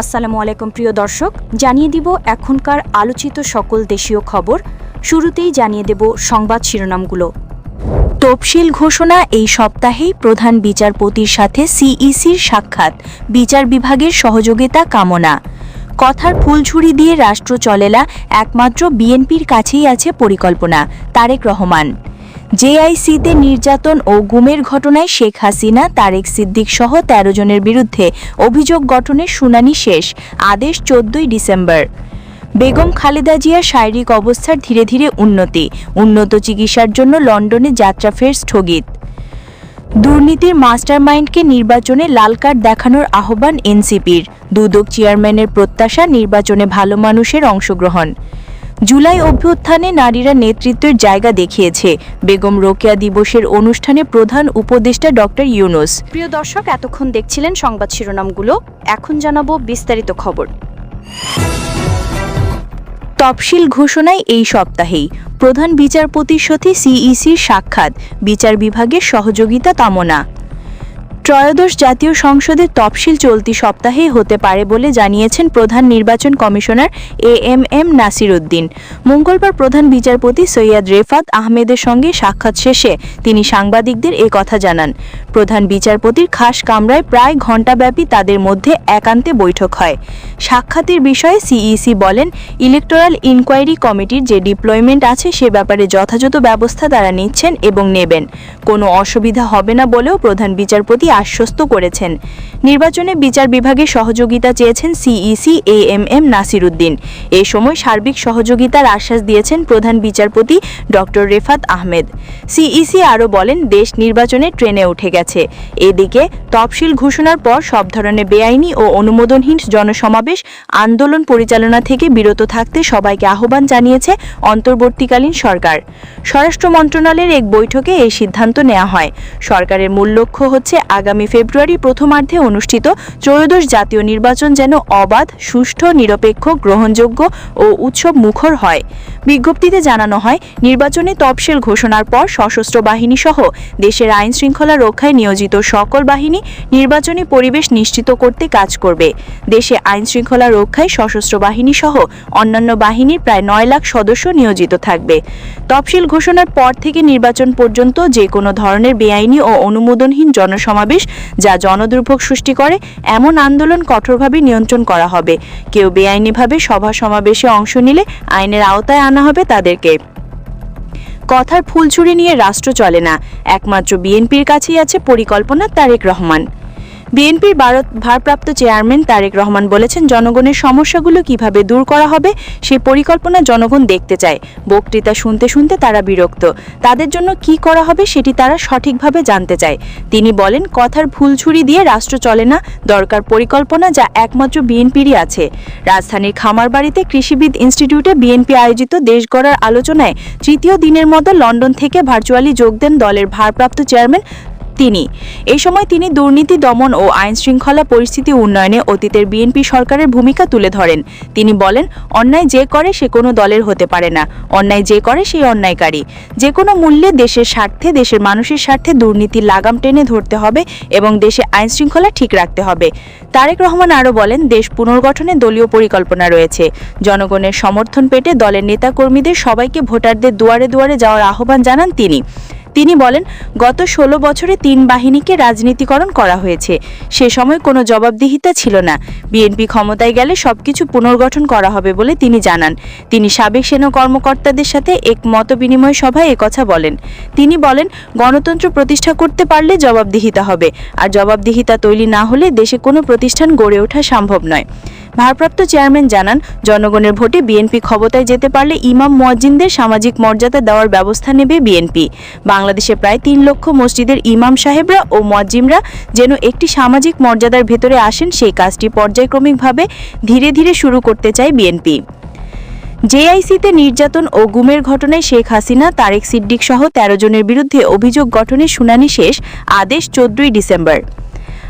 আসসালামু আলাইকুম প্রিয় দর্শক, জানিয়ে দিব এখনকার আলোচিত সকল দেশীয় খবর। শুরুতেই জানিয়ে দেব সংবাদ শিরোনামগুলো। তফসিল ঘোষণা এই সপ্তাহেই প্রধান বিচারপতির সাথে সিইসির সাক্ষাৎ, বিচার বিভাগের সহযোগিতা কামনা। কথার ফুলঝুরি দিয়ে রাষ্ট্র চলেলা একমাত্র বিএনপির কাছেই আছে পরিকল্পনা, তারেক রহমান। জেআইসিতে নির্যাতন ও গুমের ঘটনায় শেখ হাসিনা, তারেক সিদ্দিক সহ তেরো জনের বিরুদ্ধে অভিযোগ গঠনের শুনানি শেষ, আদেশ চোদ্দই ডিসেম্বর। বেগম খালেদা জিয়ার শারীরিক অবস্থার ধীরে ধীরে উন্নতি, উন্নত চিকিৎসার জন্য লন্ডনে যাত্রা ফের স্থগিত। দুর্নীতির মাস্টারমাইন্ডকে নির্বাচনে লাল কার্ড দেখানোর আহ্বান এনসিপির, দুদক চেয়ারম্যানের প্রত্যাশা নির্বাচনে ভালো মানুষের অংশগ্রহণ। জুলাই অভ্যুত্থানে নারীরা নেতৃত্বের জায়গা দেখিয়েছে। বেগম রোকেয়া দিবসের অনুষ্ঠানে প্রধান উপদেষ্টা ডক্টর ইউনুস। প্রিয় দর্শক এতক্ষণ দেখছিলেন সংবাদ শিরোনামগুলো। এখন জানাব বিস্তারিত খবর। তফসিল ঘোষণায় এই সপ্তাহেই প্রধান বিচারপতির সাথে সিইসির সাক্ষাৎ। বিচার বিভাগের সহযোগিতা কামনা। ত্রয়োদশ জাতীয় সংসদের তফসিল চলতি সপ্তাহেই হতে পারে বলে জানিয়েছেন প্রধান নির্বাচন commissioner A M M Nasir Uddin মঙ্গলবার প্রধান বিচারপতি সৈয়দ রেফাত আহমেদের সঙ্গে সাক্ষাৎ শেষে তিনি সাংবাদিকদের এ কথা জানান। প্রধান বিচারপতির খাস কামরায় প্রায় ঘণ্টাব্যাপী তাদের মধ্যে একান্তে বৈঠক হয়। সাক্ষাতের বিষয়ে সিইসি বলেন, ইলেকটোরাল ইনকোয়ারি কমিটির যে ডিপ্লয়মেন্ট আছে সে ব্যাপারে যথাযথ ব্যবস্থা তারা নিচ্ছেন এবং নেবেন। কোনো অসুবিধা হবে না বলেও প্রধান বিচারপতি আশ্বস্ত করেছেন। নির্বাচনে বিচার বিভাগের সহযোগিতা চেয়েছেন CEC A M M Nasiruddin. এ সময় সার্বিক সহযোগিতার আশ্বাস দিয়েছেন প্রধান বিচারপতি ডক্টর রেফাত আহমেদ। সিইসি আরও বলেন, দেশ নির্বাচনে ট্রেনে উঠে গেছে। এদিকে তফসিল ঘোষণার পর সব ধরনের বেআইনি ও অনুমোদনহীন জনসমাবেশ, আন্দোলন পরিচালনা থেকে বিরত থাকতে সবাইকে আহ্বান জানিয়েছে অন্তর্বর্তীকালীন সরকার। স্বরাষ্ট্র মন্ত্রণালয়ের এক বৈঠকে এই সিদ্ধান্ত নেওয়া হয়। সরকারের মূল লক্ষ্য হচ্ছে আগামী ফেব্রুয়ারি প্রথমার্ধে অনুষ্ঠিত ত্রয়োদশ জাতীয় নির্বাচন যেন অবাধ, সুষ্ঠু, নিরপেক্ষ, গ্রহণযোগ্য ও উৎসব মুখর হয়। বিজ্ঞপ্তিতে জানানো হয়, নির্বাচনে তফসিল ঘোষণার পর সশস্ত্র বাহিনী সহ দেশের আইন শৃঙ্খলা রক্ষায় নিয়োজিত সকল বাহিনী নির্বাচনী পরিবেশ নিশ্চিত করতে কাজ করবে। দেশে আইন শৃঙ্খলা রক্ষায় সশস্ত্র বাহিনী সহ অন্যান্য বাহিনীর প্রায় নয় লাখ সদস্য নিয়োজিত থাকবে। তফসিল ঘোষণার পর থেকে নির্বাচন পর্যন্ত যে কোনো ধরনের বেআইনি ও অনুমোদনহীন জনসমাবেশ যা জনদুর্ভোগ সৃষ্টি করে, এমন আন্দোলন কঠোরভাবে নিয়ন্ত্রণ করা হবে। কেউ বেআইনিভাবে সভা সমাবেশে অংশ নিলে আইনের আওতায় আনা হবে তাদেরকে। কথার ফুলছুরি নিয়ে রাষ্ট্র চলে না। একমাত্র বিএনপির কাছেই আছে পরিকল্পনা তারেক রহমান। বিএনপির ভারপ্রাপ্ত চেয়ারম্যান তারেক রহমান বলেছেন, জনগণের সমস্যাগুলো কীভাবে দূর করা হবে সেই পরিকল্পনা জনগণ দেখতে চায়। বক্তৃতা শুনতে শুনতে তারা বিরক্ত। তাদের জন্য কি করা হবে সেটি তারা সঠিকভাবে জানতে চায়। তিনি বলেন, কথার ফুলছুরি দিয়ে রাষ্ট্র চলে না, দরকার পরিকল্পনা যা একমাত্র বিএনপিরই আছে। রাজধানীর খামারবাড়িতে কৃষিবিদ ইনস্টিটিউটে বিএনপি আয়োজিত দেশ গড়ার আলোচনায় তৃতীয় দিনের মতো লন্ডন থেকে ভার্চুয়ালি যোগ দেন দলের ভারপ্রাপ্ত চেয়ারম্যান তিনি। এই সময় তিনি দুর্নীতি, দমন ও আইন শৃঙ্খলা পরিস্থিতি উন্নয়নে অতীতের বিএনপি সরকারের ভূমিকা তুলে ধরেন। তিনি বলেন, অন্যায় যে করে সে কোনো দলের হতে পারে না। অন্যায় যে করে সেই অন্যায়কারী। যে কোনো মূল্যে দেশের স্বার্থে, দেশের মানুষের স্বার্থে দুর্নীতির লাগাম টেনে ধরতে হবে এবং দেশে আইন শৃঙ্খলা ঠিক রাখতে হবে। তারেক রহমান আরও বলেন, দেশ পুনর্গঠনে দলীয় পরিকল্পনা রয়েছে। জনগণের সমর্থন পেতে দলের নেতাকর্মীদের সবাইকে ভোটারদের দুয়ারে দুয়ারে যাওয়ার আহ্বান জানান তিনি। তিনি বলেন, গত ষোলো বছরে তিন বাহিনীকে রাজনীতিকরণ করা হয়েছে। সে সময় কোনো জবাবদিহিতা ছিল না। বিএনপি ক্ষমতায় গেলে সবকিছু পুনর্গঠন করা হবে বলে তিনি জানান। তিনি সাবেক সেনা কর্মকর্তাদের সাথে এক মত বিনিময় সভায় একথা বলেন। তিনি বলেন, গণতন্ত্র প্রতিষ্ঠা করতে পারলে জবাবদিহিতা হবে। আর জবাবদিহিতা তৈরি না হলে দেশে কোনো প্রতিষ্ঠান গড়ে ওঠা সম্ভব নয়। ভারপ্রাপ্ত চেয়ারম্যান জানান, জনগণের ভোটে বিএনপি ক্ষমতায় যেতে পারলে ইমাম মুয়াজ্জিনদের সামাজিক মর্যাদা দেওয়ার ব্যবস্থা নেবে বিএনপি। বাংলাদেশে প্রায় তিন লক্ষ মসজিদের ইমাম সাহেবরা ও মুয়াজ্জিমরা যেন একটি সামাজিক মর্যাদার ভেতরে আসেন, সেই কাজটি পর্যায়ক্রমিকভাবে ধীরে ধীরে শুরু করতে চায় বিএনপি। জেআইসিতে নির্যাতন ও গুমের ঘটনায় শেখ হাসিনা, তারেক সিদ্দিক সহ তেরো জনের বিরুদ্ধে অভিযোগ গঠনের শুনানি শেষ, আদেশ চোদ্দই ডিসেম্বর।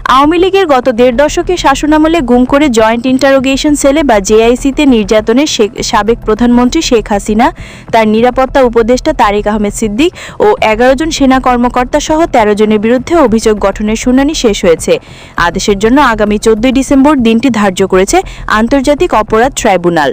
আওয়ামী লীগের গত দেড় দশকে শাসনামলে গুম করে জয়েন্ট ইন্টারোগেশন সেলে বা জেআইসিতে নির্যাতনের সাবেক প্রধানমন্ত্রী শেখ হাসিনা, তার নিরাপত্তা উপদেষ্টা তারেক আহমেদ সিদ্দিক ও এগারো জন সেনা কর্মকর্তা সহ তেরো জনের বিরুদ্ধে অভিযোগ গঠনের শুনানি শেষ হয়েছে। আদেশের জন্য আগামী চোদ্দই ডিসেম্বর দিনটি ধার্য করেছে আন্তর্জাতিক অপরাধ ট্রাইব্যুনাল।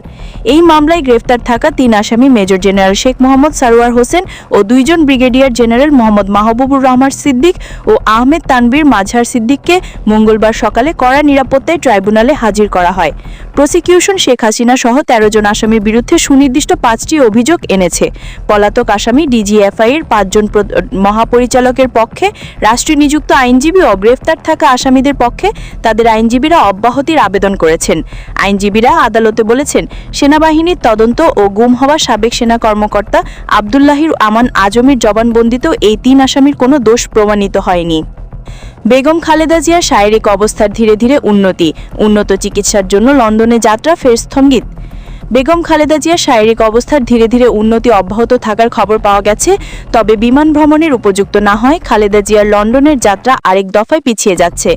এই মামলায় গ্রেফতার থাকা তিন আসামি মেজর জেনারেল শেখ মোহাম্মদ সারোয়ার হোসেন ও দুইজন ব্রিগেডিয়ার জেনারেল মোহাম্মদ মাহবুবুর রহমান সিদ্দিক ও আহমেদ তানবীর মাঝহার সিদ্দিককে মঙ্গলবার সকালে কড়া নিরাপত্তায় ট্রাইব্যুনালে হাজির করা হয়। প্রসিকিউশন শেখ হাসিনা সহ তেরো জন আসামির বিরুদ্ধে সুনির্দিষ্ট পাঁচটি অভিযোগ এনেছে। পলাতক আসামি ডিজিএফআই এর পাঁচজন প্র- মহাপরিচালকের পক্ষে, রাষ্ট্রীয় নিযুক্ত আইনজীবী ও গ্রেফতার থাকা আসামিদের পক্ষে তাদের আইনজীবীরা অব্যাহতির আবেদন করেছেন। আইনজীবীরা আদালতে বলেছেন, সেনাবাহিনীর তদন্ত ও গুম হওয়া সাবেক সেনা কর্মকর্তা আবদুল্লাহির আমান আজমির জবানবন্দিতেও এই তিন আসামির কোনো দোষ প্রমাণিত হয়নি। বেগম খালেদা জিয়ার শারীরিক অবস্থার ধীরে ধীরে উন্নতি, উন্নত চিকিৎসার জন্য লন্ডনে যাত্রা ফের স্থগিত। বেগম খালেদা জিয়ার শারীরিক অবস্থার ধীরে ধীরে উন্নতি অব্যাহত থাকার খবর পাওয়া গেছে, তবে বিমান ভ্রমণের উপযুক্ত না হয়, খালেদা জিয়ার লন্ডনের যাত্রা আরেক দফায় পিছিয়ে যাচ্ছে।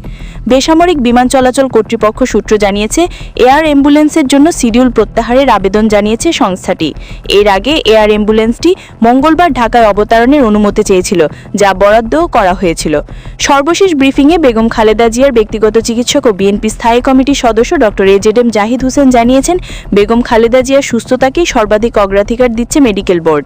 বেসামরিক বিমান চলাচল কর্তৃপক্ষ সূত্র জানিয়েছে, এয়ার অ্যাম্বুলেন্সের জন্য শিডিউল প্রত্যাহারের আবেদন জানিয়েছে সংস্থাটি। এর আগে এয়ার অ্যাম্বুলেন্সটি মঙ্গলবার ঢাকায় অবতরণের অনুমতি চেয়েছিল, যা বরাদ্দও করা হয়েছিল। সর্বশেষ ব্রিফিংয়ে বেগম খালেদা জিয়ার ব্যক্তিগত চিকিৎসক ও বিএনপি স্থায়ী কমিটির সদস্য ডক্টর এজেডএম জাহিদ হোসেন জানিয়েছেন, বেগম খালেদা জিয়ার সুস্থতাকেই সর্বাধিক অগ্রাধিকার দিচ্ছে মেডিকেল বোর্ড।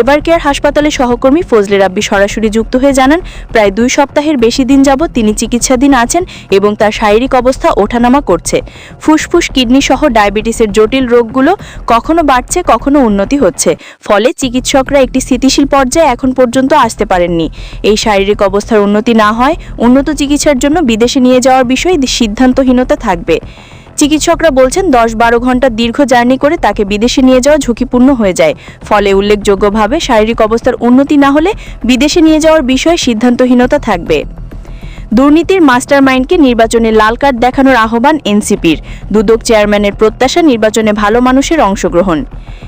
এবার কেয়ার হাসপাতালের সহকর্মী ফজলে রাব্বি সরাসরি যুক্ত হয়ে জানান, প্রায় দুই সপ্তাহের বেশি দিন যাবৎ তিনি চিকিৎসাধীন আছেন এবং তার শারীরিক অবস্থা ওঠানামা করছে। ফুসফুস, কিডনি সহ ডায়াবেটিসের জটিল রোগগুলো কখনো বাড়ছে, কখনো উন্নতি হচ্ছে। ফলে চিকিৎসকরা একটি স্থিতিশীল পর্যায়ে এখন পর্যন্ত আসতে পারেননি। এই শারীরিক অবস্থার উন্নতি না হয়, উন্নত চিকিৎসার জন্য বিদেশে নিয়ে যাওয়ার বিষয়ে সিদ্ধান্তহীনতা থাকবে। চিকিৎসকরা বলছেন দশ বারো ঘণ্টা দীর্ঘ জার্নি করে তাকে বিদেশে নিয়ে যাওয়া ঝুঁকিপূর্ণ হয়ে যায়। ফলে উল্লেখযোগ্যভাবে শারীরিক অবস্থার উন্নতি না হলে বিদেশে নিয়ে যাওয়ার বিষয়ে সিদ্ধান্তহীনতা থাকবে। দুর্নীতির মাস্টারমাইন্ডকে নির্বাচনে লাল কার্ড দেখানোর আহ্বান এনসিপির। দুদক চেয়ারম্যানের প্রত্যাশা নির্বাচনে ভালো মানুষের অংশগ্রহণ।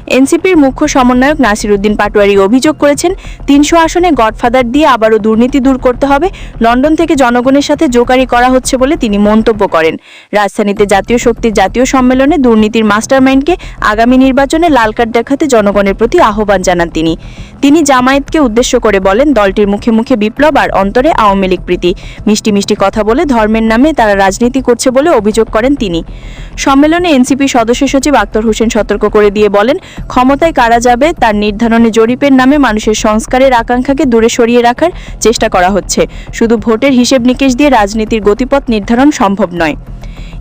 এনসিপির মুখ্য সমন্বয়ক নাসিরুদ্দিন পাটোয়ারি অভিযোগ করেছেন, তিনশো আসনে গডফাদার দিয়ে আবারও দুর্নীতি দূর করতে হবে, লন্ডন থেকে জনগণের সাথে জোকারি করা হচ্ছে বলে তিনি মন্তব্য করেন। রাজধানীতে জাতীয় শক্তির জাতীয় সম্মেলনে দুর্নীতির মাস্টারমাইন্ডকে আগামী নির্বাচনে লাল কার্ড দেখাতে জনগণের প্রতি আহ্বান জানান তিনি। তিনি জামায়াতকে উদ্দেশ্য করে বলেন, দলটির মুখে মুখে বিপ্লব আর অন্তরে আওয়ামী লীগ প্রীতি। মিষ্টি মিষ্টি কথা বলে ধর্মের নামে তারা রাজনীতি করছে বলে অভিযোগ করেন তিনি। সম্মেলনে এনসিপি সদস্য সচিব আক্তার হোসেন সতর্ক করে দিয়ে বলেন, ক্ষমতায় কারা যাবে তার নির্ধারণে জরিপের নামে মানুষের সংস্কারের আকাঙ্ক্ষাকে দূরে সরিয়ে রাখার চেষ্টা করা হচ্ছে। শুধু ভোটের হিসেব নিকেশ দিয়ে রাজনীতির গতিপথ নির্ধারণ সম্ভব নয়।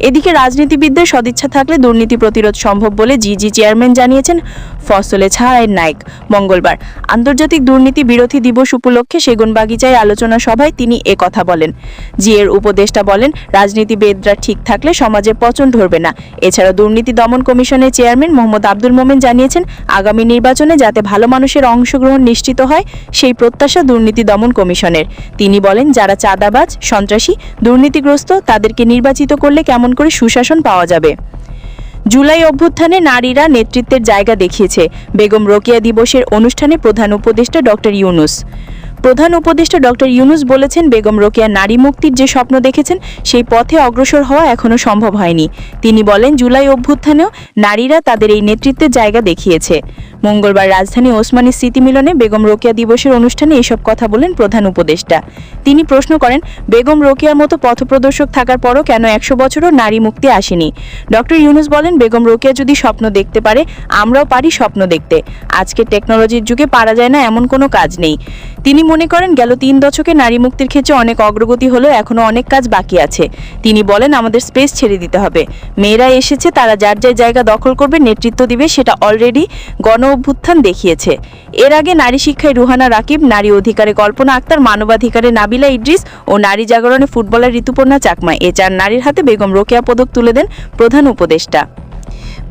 এদিকে রাজনীতিবিদদের সদিচ্ছা থাকলে দুর্নীতি প্রতিরোধ সম্ভব বলে জিজি চেয়ারম্যান জানিয়েছেন ফসলে ছাড়াই নাইক। মঙ্গলবার আন্তর্জাতিক দুর্নীতি বিরোধী দিবস উপলক্ষে সেগুনবাগিচায় আলোচনা সভায় তিনি এ কথা বলেন। জি এর উপদেষ্টা বলেন, রাজনীতিবিদরা ঠিক থাকলে সমাজে পচন ধরবে না। এছাড়া দুর্নীতি দমন কমিশনের চেয়ারম্যান মোহাম্মদ আব্দুল মোমেন জানিয়েছেন, আগামী নির্বাচনে যাতে ভালো মানুষের অংশগ্রহণ নিশ্চিত হয়, সেই প্রত্যাশা দুর্নীতি দমন কমিশনের। তিনি বলেন, যারা চাঁদাবাজ, সন্ত্রাসী, দুর্নীতিগ্রস্ত, তাদেরকে নির্বাচিত করলে কেমন করে সুশাসন পাওয়া যাবে। জুলাই অভ্যুত্থানে নারীরা নেতৃত্বের জায়গা দেখিয়েছে। বেগম রোকিয়া দিবসের অনুষ্ঠানে প্রধান উপদেষ্টা ডক্টর ইউনুস। প্রধান উপদেষ্টা ডক্টর ইউনুস বলেছেন, বেগম রোকেয়া নারী মুক্তির যে স্বপ্ন দেখেছেন, সেই পথে অগ্রসর হওয়া এখনও সম্ভব হয়নি। তিনি বলেন, জুলাই অভ্যুত্থানেও নারীরা তাদের এই নেতৃত্বের জায়গা দেখিয়েছে। মঙ্গলবার রাজধানী ওসমানী স্মৃতি মিলনে বেগম রোকেয়া দিবসের অনুষ্ঠানে এসব কথা বলেন প্রধান উপদেষ্টা। তিনি প্রশ্ন করেন, বেগম রোকেয়ার মতো পথপ্রদর্শক থাকার পরও কেন একশো বছরও নারী মুক্তি আসেনি? ডক্টর ইউনুস বলেন, বেগম রোকেয়া যদি স্বপ্ন দেখতে পারে, আমরাও পারি স্বপ্ন দেখতে। আজকে টেকনোলজির যুগে পারা যায় না, এমন কোনো কাজ নেই। তিনি মনে করেন, গেল তিন দশকে নারী মুক্তির ক্ষেত্রে অনেক অগ্রগতি হলেও এখনও অনেক কাজ বাকি আছে। তিনি বলেন, আমাদের স্পেস ছেড়ে দিতে হবে। মেয়েরা এসেছে, তারা যার যার জায়গা দখল করবে, নেতৃত্ব দিবে, সেটা অলরেডি গণ অভ্যুত্থান দেখিয়েছে। এর আগে নারী শিক্ষায় রুহানা রাকিব, নারী অধিকারে কল্পনা আক্তার, মানবাধিকারে নাবিলা ইদ্রিস ও নারী জাগরণে ফুটবলার ঋতুপর্ণা চাকমা। এ চার নারীর হাতে বেগম রোকেয়া পদক তুলে দেন প্রধান উপদেষ্টা।